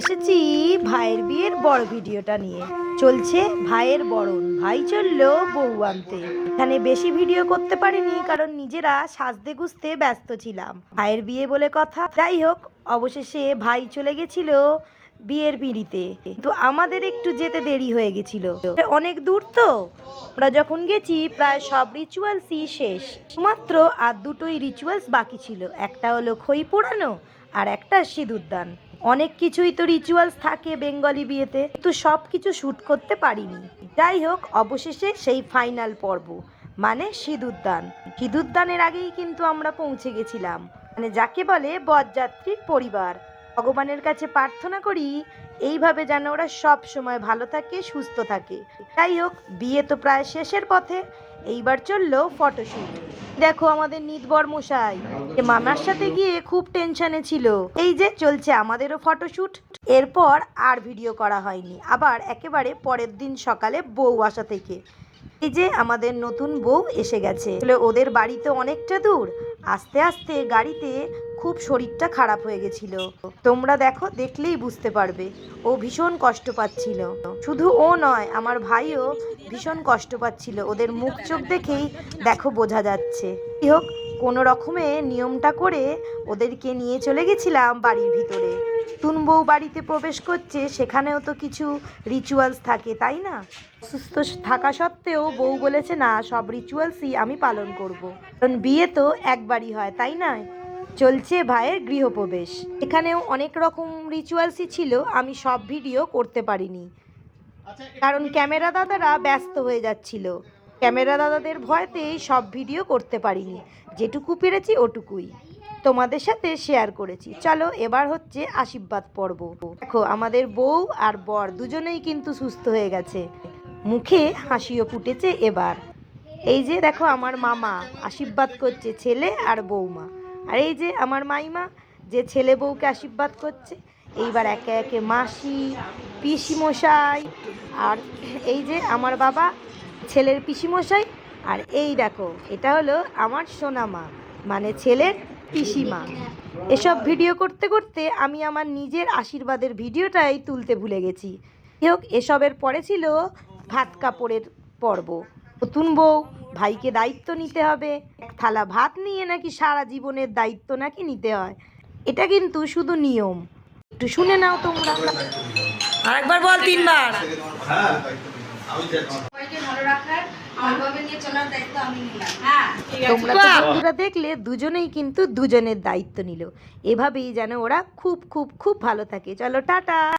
এসেছি ভাইয়ের বিয়ের বড় ভিডিওটা নিয়ে। চলছে ভাইয়ের বরণ। ভাই চলল বউ আনতে। এখানে বেশি ভিডিও করতে পারিনি, কারণ নিজেরা সাজতে গুজতে ব্যস্ত ছিলাম। ভাইয়ের বিয়ে বলে কথা। যাই হোক, অবশেষে ভাই চলে গেছিল বিয়ের পিঁড়িতে। কিন্তু আমাদের একটু যেতে দেরি হয়ে গেছিল। অনেক দূর তো? আমরা যখন গেছি, প্রায় সব রিচুয়ালসই শেষ। মাত্র আর দুটোই রিচুয়ালস বাকি ছিল। একটা হলো খই পোড়ানো আর একটা সিঁদুরদান। অনেক কিছুই তো রিচুয়ালস থাকে বেঙ্গলি বিয়েতে, কিন্তু সব কিছু শ্যুট করতে পারিনি। যাই হোক, অবশেষে সেই ফাইনাল পর্ব মানে সিঁদুর সিঁদুরদান। সিঁদুরদানের আগেই কিন্তু আমরা পৌঁছে গেছিলাম। মানে যাকে বলে বরযাত্রীর পরিবার। ভগবানের কাছে প্রার্থনা করি, এইভাবে যেন ওরা সব সময় ভালো থাকে, সুস্থ থাকে। যাই হোক, বিয়ে তো প্রায় শেষের পথে। এইবার চলল ফটোশুট। দেখো আমাদের নিতবর মশাই মামার সাথে গিয়ে খুব টেনশনে ছিল। এই যে চলছে আমাদেরও ফটোশুট। এরপর আর ভিডিও করা হয়নি। আবার একেবারে পরের দিন সকালে বউ আসা থেকে। এই যে আমাদের নতুন বউ এসে গেছে। ওদের বাড়ি তো অনেকটা দূর। আস্তে আস্তে গাড়িতে খুব শরীরটা খারাপ হয়ে গেছিল। তোমরা দেখো, দেখলেই বুঝতে পারবে। ও ভীষণ কষ্ট পাচ্ছিল। শুধু ও নয়, আমার ভাইও ভীষণ কষ্ট পাচ্ছিল। ওদের মুখ চোখ দেখেই দেখো বোঝা যাচ্ছে। হোক, কোনো রকমে নিয়মটা করে ওদেরকে নিয়ে চলে গেছিলাম বাড়ির ভিতরে। তুন বউ বাড়িতে প্রবেশ করছে, সেখানেও তো কিছু রিচুয়ালস থাকে, তাই না? সুস্থ থাকা সত্ত্বেও বউ বলেছে, না, সব রিচুয়ালসই আমি পালন করব। কারণ বিয়ে তো একবারই হয়, তাই না? চলছে ভাইয়ের গৃহপ্রবেশ। এখানেও অনেক রকম রিচুয়ালসই ছিল, আমি সব ভিডিও করতে পারিনি। কারণ ক্যামেরা দাদারা ব্যস্ত হয়ে যাচ্ছিল। ক্যামেরা দাদাদের ভয়তেই সব ভিডিও করতে পারিনি। যেটুকু পেরেছি ওটুকুই। তোমাদের সাথে শেয়ার করেছি। চলো এবার হচ্ছে আশীর্বাদ পর্ব। দেখো, আমাদের বউ আর বর দুজনেই কিন্তু সুস্থ হয়ে গেছে। মুখে হাসিও ফুটেছে এবার। এই যে দেখো আমার মামা আশীর্বাদ করছে ছেলে আর বৌমা আর এই যে আমার মাইমা, যে ছেলে বউকে আশীর্বাদ করছে, এইবার একে একে মাসি পিসি মশাই আর এই যে আমার বাবা, ছেলের পিসিমশাই। আর এই দেখো, এটা হলো আমার সোনামা। মানে ছেলের পিসিমা। এসব ভিডিও করতে করতে আমি আমার নিজের আশীর্বাদের ভিডিওটাই তুলতে ভুলে গেছি। হোক এসবের পরে ছিল ভাত কাপড়ের পর্ব। নতুন বউ ভাইকে দায়িত্ব নিতে হবে। থালা ভাত নিয়ে নাকি সারা জীবনের দায়িত্ব নাকি নিতে হয়। এটা কিন্তু শুধু নিয়ম। একটু শুনে নাও তোমরা। আরেকবার বল তিনবার। সবাইকে ভালো রাখার নিলাম। হ্যাঁ তোমরা তো বন্ধুরা দেখলে দুজনেই কিন্তু দুজনের দায়িত্ব নিল। এভাবেই যেন ওরা খুব খুব খুব ভালো থাকে। চলো টাটা।